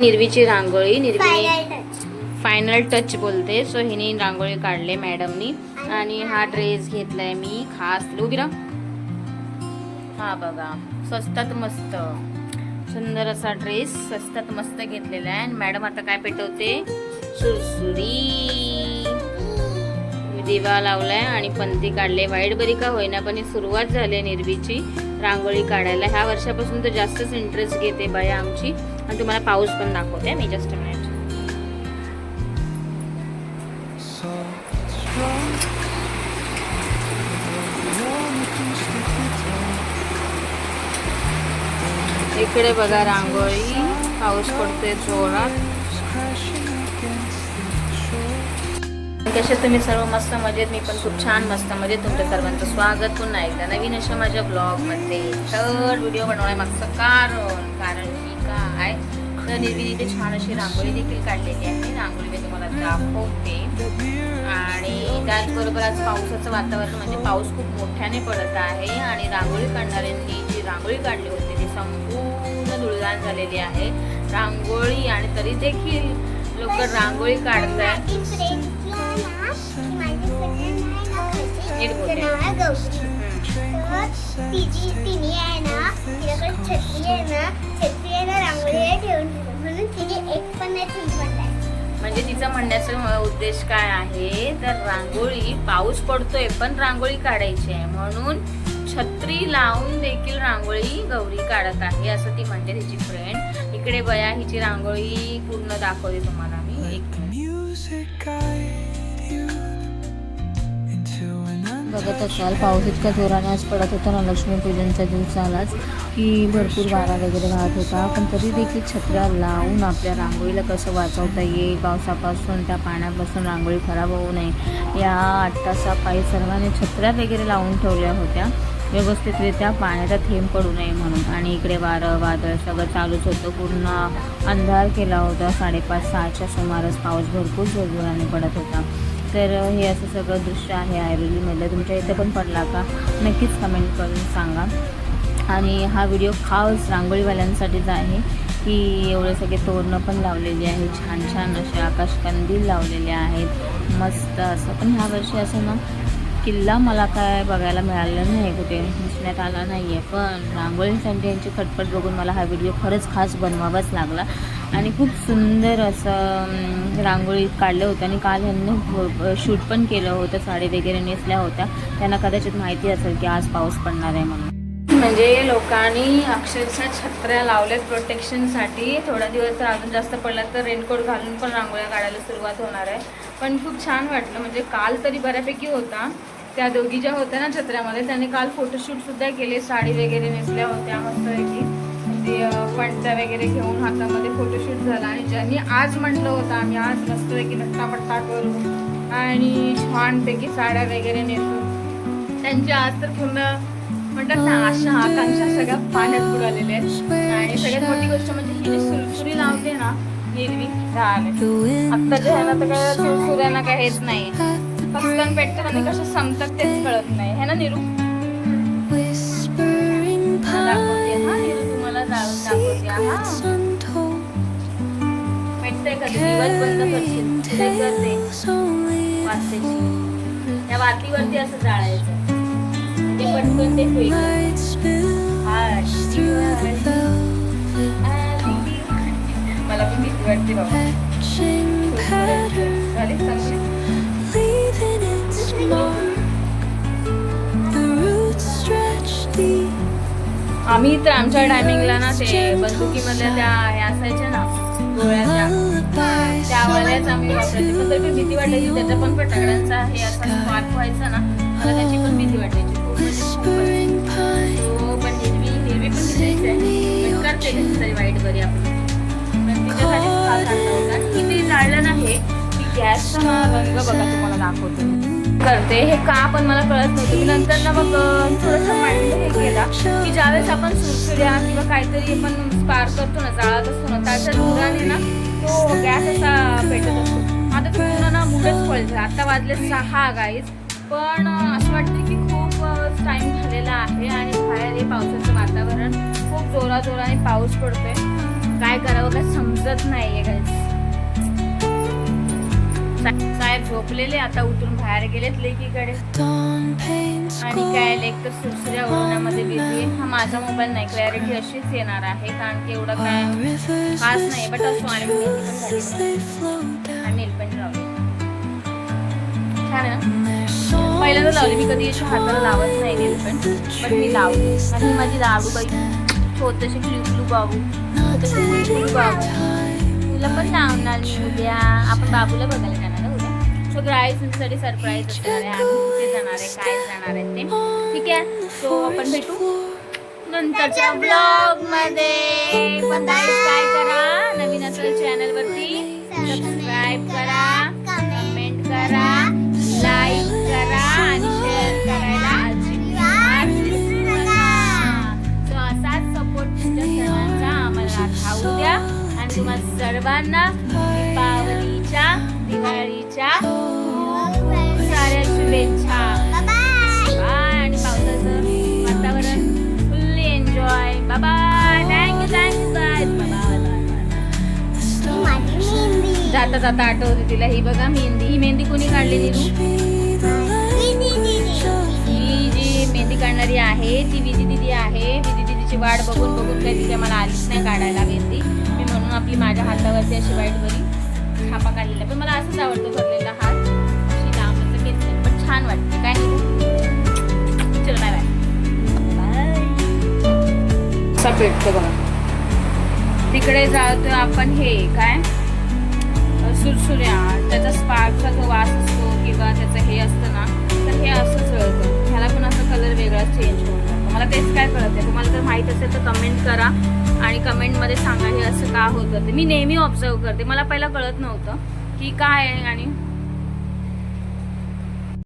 निर्वीची रांगोळी Nirvi. Final touch बोलते. So हिने रांगोळी काढले मॅडमनी आणि हा ड्रेस घेतलाय मी. खास राहा. हा बघा. स्वस्तात मस्त. सुंदर असा ड्रेस स्वस्तात मस्त घेतलेला आहे. आणि मॅडम आता काय पेटवते? सुरसुरी. दिवा लावलाय आणि पंती काढले. वाईट बरी का होईना पण ही सुरुवात झाली निरवीची निर्वीची रांगोळी काढायला. ह्या वर्षापासून तर जास्तच इंटरेस्ट घेते बाया आमची. आणि तुम्हाला पाऊस पण दाखवते मी जस्ट मिनिट इकडे बघा रांगोळी. पाऊस पडते जोरात. कसे तुम्ही सर्व मस्त मजेत मी पण खूप छान मस्त मजेत तुमच्या सर्वांचं स्वागत. पुन्हा एकदा नवीन अशा माझ्या ब्लॉगमध्ये तर व्हिडिओ बनवण्यामागचं कारण कारण की काय तर निर्विधी इथे छान अशी रांगोळी देखील काढलेली आहे. रांगोळी मी तुम्हाला दाखवते. आणि त्याचबरोबर आज पावसाचं वातावरण म्हणजे पाऊस खूप मोठ्याने पडत आहे. आणि रांगोळी काढणाऱ्यांनी जी रांगोळी काढली होती ती संपूर्ण धुळदाण झालेली आहे. रांगोळी आणि तरी देखील लोक रांगोळी काढतायत. बोल. तिचं नाव आहे गौरी. तर तिची तिने आहे ना तिच्याकडे छत्री आहे ना छत्री आहे ना रांगोळीला ठेवून म्हणून तिने एक पण नाही ठेवून पडलाय म्हणजे तिचा म्हणण्याचा उद्देश काय आहे तर रांगोळी पाऊस पडतोय पण रांगोळी काढायची आहे म्हणून छत्री लावून देखील रांगोळी गौरी काढत आहे असं ती म्हणते तिची फ्रेंड इकडे बया हिची रांगोळी पूर्ण दाखवते तुम्हाला मी एक बघत असाल पाऊस इतका जोराने आज पडत होता ना लक्ष्मीपूजनच्या दिवसालाच की भरपूर वारा वगैरे वाहत होता. पण तरी देखील छत्र्या लावून आपल्या रांगोळीला कसं वाचवता येईल? पावसापासून त्या पाण्यापासून रांगोळी खराब होऊ नये. या आठ तासापायी सर्वांनी छत्र्या वगैरे लावून ठेवल्या होत्या. व्यवस्थितरित्या पाण्याचा थेंब पडू नये म्हणून. आणि इकडे वारं वादळ सगळं चालूच होतं. पूर्ण अंधार केला होता. साडेपाच सहाच्या सुमारास पाऊस भरपूर जोरजोराने पडत होता. तर हे असं सगळं दृश्य आहे ऐरोलीमधलं तुमच्या इथं पण पडला का? नक्कीच कमेंट करून सांगा. आणि हा व्हिडिओ खास रांगोळीवाल्यांसाठीच आहे. की एवढे सगळे तोरणं पण लावलेली आहे छान छान असे आकाशकंदील लावलेले आहेत. मस्त असं. पण ह्या वर्षी असं ना किल्ला मला काय बघायला मिळालं नाही कुठे. दिसण्यात आला नाही आहे पण रांगोळीसाठी यांची खटपट बघून मला हा व्हिडिओ खरंच खास बनवावाच लागला. आणि खूप सुंदर असं रांगोळी काढलं होतं आणि काल ह्यांनी शूट पण केलं होतं. साडी वगैरे नेसल्या होत्या. त्यांना कदाचित माहिती असेल की आज पाऊस पडणार आहे म्हणून. म्हणजे लोकांनी अक्षरशः छत्र्या लावल्यात प्रोटेक्शनसाठी थोडा दिवस अजून जास्त पडला तर रेनकोट घालून पण रांगोळ्या काढायला सुरुवात होणार आहे. पण खूप छान वाटलं. म्हणजे काल तरी बऱ्यापैकी होता. त्या दोघी ज्या होत्या ना छत्र्यामध्ये त्यांनी काल फोटोशूट सुद्धा केले. साडी वगैरे नेसल्या होत्या मस्तपैकी. म्हणजे, ते पणत्या वगैरे घेऊन हातामध्ये फोटोशूट झाला. आणि ज्यांनी आज म्हटलं होतं आम्ही आज मस्तपैकी नट्टापट्टा करू आणि छानपैकी साड्या वगैरे नेसू. त्यांच्या आज तर पूर्ण म्हणतात ना आशा आकांक्षा सगळ्या पाण्यात बुडालेल्या आहेत. आणि सगळ्यात मोठी गोष्ट म्हणजे ही जी सुरसुरी लावते ना हिरवी झाले आत्ताच्या ह्याला तर काय सुरसुऱ्यांना काय हेच नाही. पटकन पेटतं आणि कसं संपतात तेच कळत नाही. है ना निरू? दाखवते. हा निरू तुम्हाला हा. दिवस बंद करशील. करते? त्या वातीवरती असं जाळायचं. म्हणजे पटकन ते होईल light झाले आम्ही तर आमच्या टायमिंगला ना ते बंदुकीमधल्या त्या हे असायच्या ना गोळ्या त्या. वाल्याच आम्ही वापरायचे. पण तरी भीती वाटायची त्याच्या पण फटाकड्यांचा हे असा स्पार्क व्हायचा ना मला त्याची पण भीती वाटायची. हो पण हिरवी हिरवी पण कशी तरी वाईट बरी आपण किती जाळलं नाही की गॅसचा रंग बघा तुम्हाला दाखवते. करते. हे का पण मला कळत नव्हतं. मी नंतर ना मग थोडंसं हे केला. की ज्यावेळेस आपण सुरसुड्या किंवा काहीतरी आपण स्पार करतो ना जाळत असतो ना त्याच्या धुराने ना तो गॅस असा पेटत असतो. आता पूर्ण ना मुलंच पळते आता वाजले सहा गाईज पण असं वाटतं की खूप टाइम झालेला आहे आणि बाहेर हे पावसाचं वातावरण खूप जोराजोराने पाऊस पडतोय. काय करावं काय समजत नाहीये guys. साहेब झोपलेले आता उठून बाहेर गेलेत लेकीकडे. आणि काय लेख लेक तर सुसऱ्या ओढण्यामध्ये बिझी हा माझा मोबाईल नाही क्लॅरिटी अशीच येणार आहे. कारण की एवढं काय खास नाही बट असो आणि पण छान पहिल्यांदा लावली मी कधी अशी हाताला लावत नाही नेल पण पण मी लावली. आणि माझी लाडू बाई छोटेसे क्लू क्लू बाबू. तुला पण लावणार मी उद्या आपण बाबूला बघायला जाणार उद्या. सो तुमच्यासाठी सरप्राईज असणार आहे. आम्ही कुठे जाणार आहे. काय जाणार आहे ते. ठीक आहे? सो आपण भेटू नंतरच्या ब्लॉगमध्ये पण काय करा. नवीन असेल चॅनल वरती सबस्क्राईब करा. कमेंट करा. तुम्हा सर्वांना दीपावलीच्या दिवाळीच्या खूप साऱ्या शुभेच्छा. आणि पावसाचं वातावरण फुल्ली एन्जॉय बाबा thank you thank you bye bye जाता जाता आठवते तिला. ही बघा मेहंदी. ही मेहंदी कोणी काढलेली ही जी मेहंदी काढणारी आहे ती विधी दिदी आहे. विधी दिदीची वाट बघून बघून काही तिथे मला आलीच नाही काढायला मेहंदी. मी म्हणून आपली माझ्या हातावरती अशी वाईट बरी छापा काढलेला पण मला असंच आवडतं भरलेला हात. अशी लांब असं घेतलं पण छान वाटते. काय नाही. चल बाय बाय असा भेटतो बघा. तिकडे जातो आपण हे काय? सुरसुऱ्या. त्याचा स्पार्कचा जो वास असतो किंवा त्याचं हे असतं ना तर हे असं माहीत असेल तर कमेंट करा. आणि कमेंटमध्ये सांगा हे असं का होतं. ते मी नेहमी ऑब्झर्व करते. मला पहिला कळत नव्हतं की काय आहे आणि